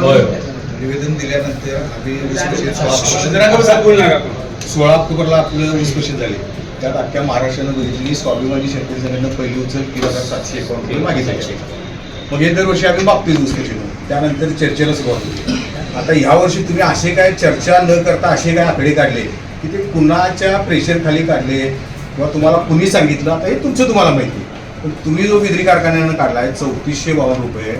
निवेदन दिल्यानंतर आम्ही सोळा ऑक्टोबरला आपलं वर्ष झाले. त्यात अख्ख्या महाराष्ट्रानं बघितली स्वाभिमानी शेतकरी संघटनेनं पहिली उचल तीन हजार सातशे एकावन्न रुपये मागितले मग हे दरवर्षी आम्ही मागतोय कशी त्यानंतर चर्चेला सुरुवात होती. आता ह्या वर्षी तुम्ही असे काय चर्चा न करता असे काय आकडे काढले की ते कुणाच्या प्रेशर खाली काढले किंवा तुम्हाला कुणी सांगितलं? आता हे तुमचं तुम्हाला माहिती तुम्ही जो बिद्री कारखान्यानं काढलाय चौतीसशे बावन्न रुपये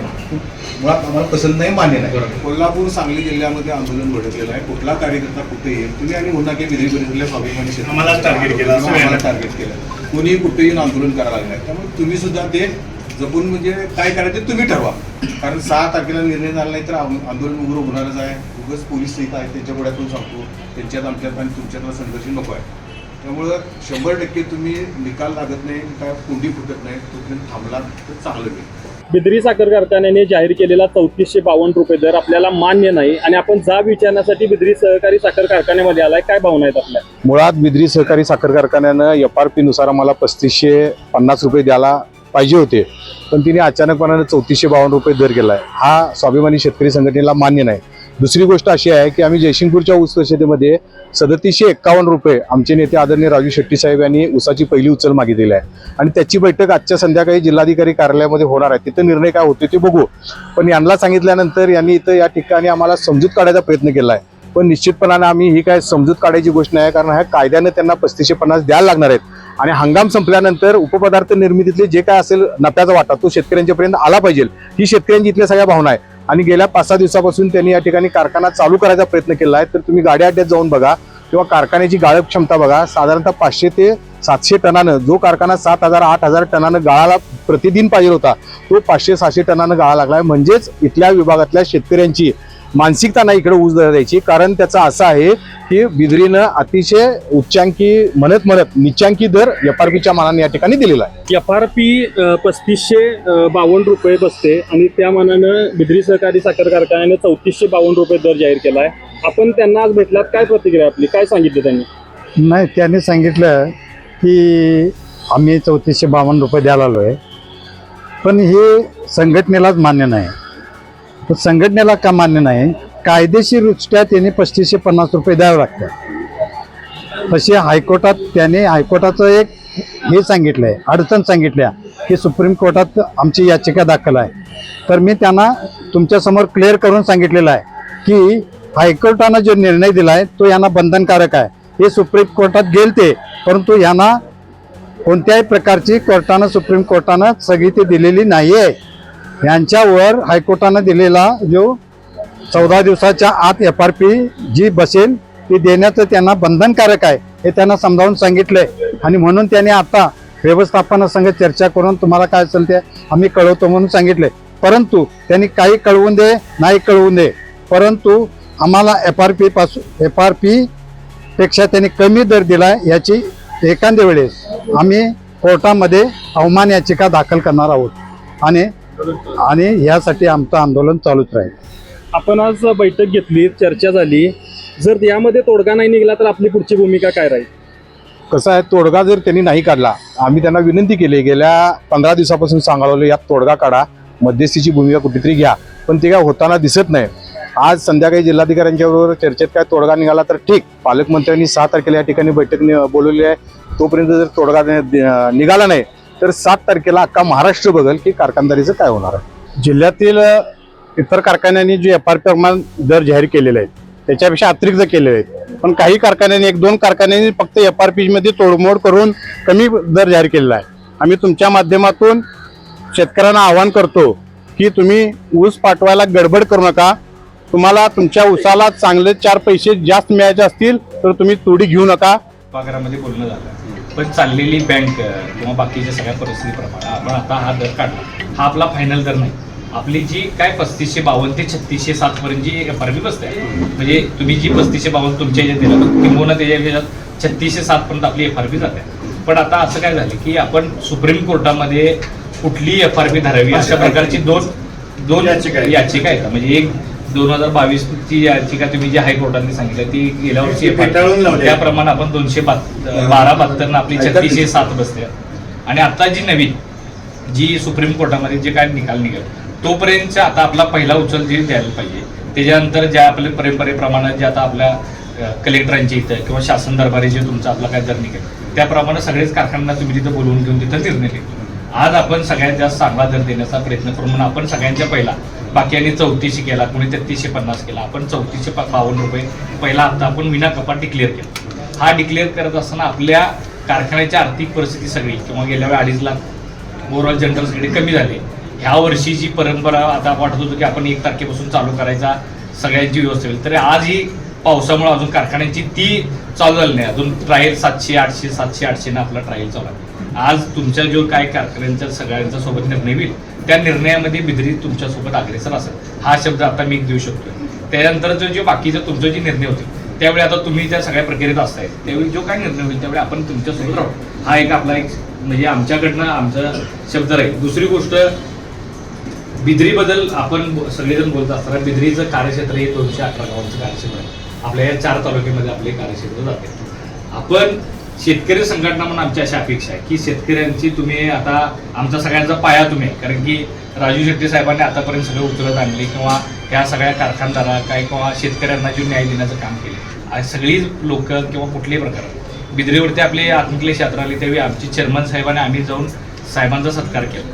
मुळात आम्हाला पसंत नाही मान्य नाही. कोल्हापूर सांगली जिल्ह्यामध्ये आंदोलन भडकलेलं आहे. कुठला कार्यकर्ता कुठे येईल? तुम्ही आणि मुन्ना के बिद्री परिषदेला स्वाभिमानी आम्हालाच target केलं, आम्हाला. टार्गेट केलं. कोणी कुठे येऊन आंदोलन करायला लागलं त्यामुळे तुम्ही सुद्धा ते जपून म्हणजे काय करायचं ते तुम्ही ठरवा. कारण सहा तारखेला निर्णय झाला नाही तर आंदोलन उघड होणारच आहे. उगाच पोलीस सहित आहे त्यांच्या गोड्यातून सांगतो. त्यांच्यात आमच्यात आणि तुमच्यातला संघर्ष नको आहे. त्यामुळं शंभर टक्के तुम्ही निकाल लागत नाही काय कोंडी फुटत नाही तोपर्यंत थांबला तर चांगलं होईल बिद्री साखर कारखान्याने जाहीर केलेला चौतीसशे बावन्न रुपये दर आपल्याला मान्य नाही आणि आपण जा विचारण्यासाठी बिद्री सहकारी साखर कारखान्यामध्ये आलाय. काय भावना आहेत आपल्या? मुळात बिद्री सहकारी साखर कारखान्यानं एफ आर पीनुसार आम्हाला पस्तीसशे पन्नास रुपये द्यायला पाहिजे होते. पण तिने अचानकपणाने चौतीसशे बावन्न रुपये दर केला आहे हा स्वाभिमानी शेतकरी संघटनेला मान्य नाही. दुसरी गोष्ट अशी आहे की आम्ही जयसिंगपूरच्या ऊस परिषदेमध्ये सदतीसशे एक्कावन्न रुपये आमचे नेते आदरणीय राजू शेट्टी साहेब यांनी ऊसाची पहिली उचल मागितलेली आहे. आणि त्याची बैठक आजच्या संध्याकाळी जिल्हाधिकारी कार्यालयामध्ये होणार आहे. तिथं निर्णय काय होते ते बघू. पण यांना सांगितल्यानंतर यांनी इथं या ठिकाणी आम्हाला समजूत काढायचा प्रयत्न केला आहे. पण निश्चितपणाने आम्ही ही काय समजूत काढायची गोष्ट नाही आहे कारण ह्या कायद्याने त्यांना पस्तीसशे पन्नास द्यायला लागणार आहेत. आणि हंगाम संपल्यानंतर उपपदार्थ निर्मितीतले जे काय असेल नफ्याचा वाटा तो शेतकऱ्यांच्यापर्यंत आला पाहिजे. ही शेतकऱ्यांची इथल्या सगळ्या भावना आहे. आणि गेल्या पाच सहा दिवसापासून त्यांनी या ठिकाणी कारखाना चालू करायचा प्रयत्न केला आहे. तर तुम्ही गाड्या अड्ड्यात जाऊन बघा किंवा कारखान्याची गाळप क्षमता बघा. साधारणतः पाचशे ते सातशे टनानं जो कारखाना सात हजार आठ हजार टनानं गाळाला प्रतिदिन पाहिजे होता तो पाचशे सहाशे टनानं गाळा लागला आहे. म्हणजेच इथल्या विभागातल्या शेतकऱ्यांची मानसिकता नाही इकडे ऊस दर द्यायची. कारण त्याचा असं आहे की बिजरीनं अतिशय उच्चांकी म्हणत म्हणत निच्चांकी दर एफ आर पीच्या मानाने या ठिकाणी दिलेला आहे. एफ आर पी पस्तीसशे बावन्न रुपये बसते आणि त्या मानानं बिद्री सहकारी साखर कारखान्याने चौतीसशे बावन्न रुपये दर जाहीर केलाय आपण त्यांना आज भेटलात काय प्रतिक्रिया आपली? काय सांगितलं त्यांनी? नाही त्यांनी सांगितलं की आम्ही चौतीसशे बावन्न रुपये द्यायला आलो आहे पण हे संघटनेलाच मान्य नाही. संघटनेला का मान्य नाही? कायदेशीरदृष्ट्या त्यांनी पस्तीसशे पन्नास रुपये द्यावे लागतात. तशी हायकोर्टात त्याने हायकोर्टाचं एक हे सांगितलं आहे अडचण सांगितल्या की सुप्रीम कोर्टात आमची याचिका दाखल आहे. तर मी त्यांना तुमच्यासमोर क्लिअर करून सांगितलेलं आहे की हायकोर्टानं जो निर्णय दिला आहे तो यांना बंधनकारक आहे. हे सुप्रीम कोर्टात गेल ते परंतु यांना कोणत्याही प्रकारची कोर्टानं सुप्रीम कोर्टानं स्थगिती दिलेली नाही आहे यांच्यावर हायकोर्टानं दिलेला जो चौदा दिवसाच्या आत एफ आर पी जी बसेल ती देण्याचं त्यांना बंधनकारक आहे हे त्यांना समजावून सांगितलंय. आणि म्हणून त्यांनी आता व्यवस्थापनासंग चर्चा करून तुम्हाला काय असेल ते आम्ही कळवतो म्हणून सांगितले परंतु त्यांनी काही कळवून दे नाही कळवून दे परंतु आम्हाला एफ आर पी पासून एफ आर पी पेक्षा त्यांनी कमी दर दिला याची एखाद्या वेळेस आम्ही कोर्टामध्ये अवमान याचिका दाखल करणार आहोत. आणि आणि यासाठी आमचं आंदोलन चालूच राहील. आपण आज बैठक घेतली चर्चा झाली. जर यामध्ये तोडगा नाही निघाला तर आपली पुढची भूमिका काय राहील? कसं आहे तोडगा जर त्यांनी नाही काढला आम्ही त्यांना विनंती केली गेल्या पंधरा दिवसापासून सांगावलं यात तोडगा काढा मध्यस्थीची भूमिका कुठेतरी घ्या. पण ते काय होताना दिसत नाही. आज संध्याकाळी जिल्हाधिकाऱ्यांच्या बरोबर चर्चेत काय तोडगा निघाला तर ठीक. पालकमंत्र्यांनी सहा तारखेला या ठिकाणी बैठक नि- बोलवली आहे. तोपर्यंत जर तोडगा नि- निघाला नाही तर सात तारखेला अख्खा महाराष्ट्र बघल की कारखानदारीचं काय होणार आहे. जिल्ह्यातील इतर कारखान्यांनी जे एफ आर पी प्रमाण दर जाहीर केलेले आहेत त्याच्यापेक्षा अतिरिक्त केलेले आहेत. पण काही कारखान्यांनी एक दोन कारखान्यांनी फक्त एफ आर पीमध्ये तोडमोड करून कमी दर जाहीर केलेला आहे. आम्ही तुमच्या माध्यमातून शेतकऱ्यांना आवाहन करतो की तुम्ही ऊस पाठवायला गडबड करू नका. तुम्हाला तुमच्या ऊसाला चांगले चार पैसे जास्त मिळायचे असतील तर तुम्ही तोडी घेऊ नका. पगारामध्ये बोललं जातं पण चाललेली बँक किंवा बाकीच्या सगळ्या परिस्थितीप्रमाणे आपण आता हा दर काढला. हा आपला फायनल दर नाही. आपली जी काय पस्तीसशे बावन्न ते छत्तीसशे सात पर्यंत जी एफ आर पी बसते म्हणजे तुम्ही जी पस्तीसशे बावन्न तुमच्या ह्याच्यात दिलं किंवा त्याच्या ह्याच्यात छत्तीसशे सात पर्यंत आपली एफ आर पी जाते. पण आता असं काय झालं की आपण सुप्रीम कोर्टामध्ये कुठली एफ आर पी धरावी अशा प्रकारची दोन दोन याचिका. याचिका आहेत. म्हणजे एक दोन हजार बावीस ची याचिका तुम्ही जी हायकोर्टाने सांगितलं ती गेल्या वर्षी. त्याप्रमाणे आपण दोनशे बारा बहात्तर आपली छत्तीसशे सात बसते. आणि आता जी नवीन जी सुप्रीम कोर्टामध्ये जे काय निकाल निघेल तोपर्यंत आता आपला पहिला उचल जे द्यायला पाहिजे त्याच्यानंतर ज्या आपल्या परंपरेप्रमाणे जे आता आपल्या अ, कलेक्टरांच्या इथं किंवा शासन दरबारी जे तुमचा आपला काय दर निघेल त्याप्रमाणे सगळेच कारखान्यांना तुम्ही तिथं बोलवून घेऊन तिथं निर्णय घेतो आज आपण सगळ्यात जास्त चांगला दर देण्याचा प्रयत्न करू म्हणून आपण सगळ्यांच्या पहिला बाकी चौतीसशे केला कोणी तेहतीसशे पन्नास केला. आपण चौतीसशे बावन्न रुपये. पहिला हप्ता आपण विना कपात डिक्लेअर केला. हा डिक्लेअर करत असताना आपल्या कारखान्याची आर्थिक परिस्थिती सगळी किंवा गेल्या वेळी अडीच लाख ओव्हरऑल जनरल सगळे कमी झाले. ह्या वर्षीची परंपरा आता वाटत होतो की आपण एक तारखेपासून चालू करायचा सगळ्यांची व्यवस्था होईल. तरी आज ही पावसामुळे अजून कारखान्यांची ती चालू झाली नाही. अजून ट्रायल सातशे आठशे सातशे आठशेनं आपला ट्रायल चालू आहे. आज तुमच्या जो काय कारखान्यांच्या सगळ्यांच्या सोबत निर्णय होईल त्या निर्णयामध्ये बिद्री तुमच्यासोबत अग्रेसर असेल. हा शब्द आता मी देऊ शकतो त्यानंतर जे बाकीचे तुमचे जे निर्णय होते त्यावेळी आता तुम्ही त्या सगळ्या प्रक्रियेत असताय. त्यावेळी जो काय निर्णय होईल त्यावेळी आपण तुमच्यासोबत राहू. हा एक आपला एक म्हणजे आमच्याकडनं आमचा शब्द राहील. दुसरी गोष्ट बिद्रीबद्दल आपण सगळेजण बोलत असताना बिद्रीचं कार्यक्षेत्र हे दोनशे अठरा गावांचं कार्यक्षेत्र आहे. आपल्या या चार तालुक्यामध्ये आपले कार्यक्षेत्र जाते. आपण शेतकरी संघटना म्हणून आमची अशी अपेक्षा आहे की शेतकऱ्यांची तुम्ही आता आमचा सगळ्यांचा पाया तुम्ही कारण की राजू शेट्टी साहेबांनी आतापर्यंत सगळं उचलत आणले किंवा ह्या सगळ्या कारखानदारा काय किंवा शेतकऱ्यांना जे न्याय देण्याचं काम केले. सगळी लोक किंवा कुठलेही प्रकार बिद्रीवरती आपले आत्मक्लेश यात्रा आली त्यावेळी आमची चेअरमन साहेबांनी आम्ही जाऊन साहेबांचा सत्कार केला.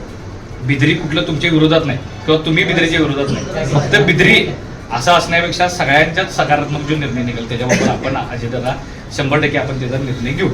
बिद्री कुठलं तुमच्या विरोधात नाही किंवा तुम्ही बिद्रीच्या विरोधात नाही. फक्त बिद्री असं असण्यापेक्षा सगळ्यांच्याच सकारात्मक जो निर्णय निघेल त्याच्याबद्दल आपण अजितदादा शंभर टक्के आपण त्याचा निर्णय घेऊ.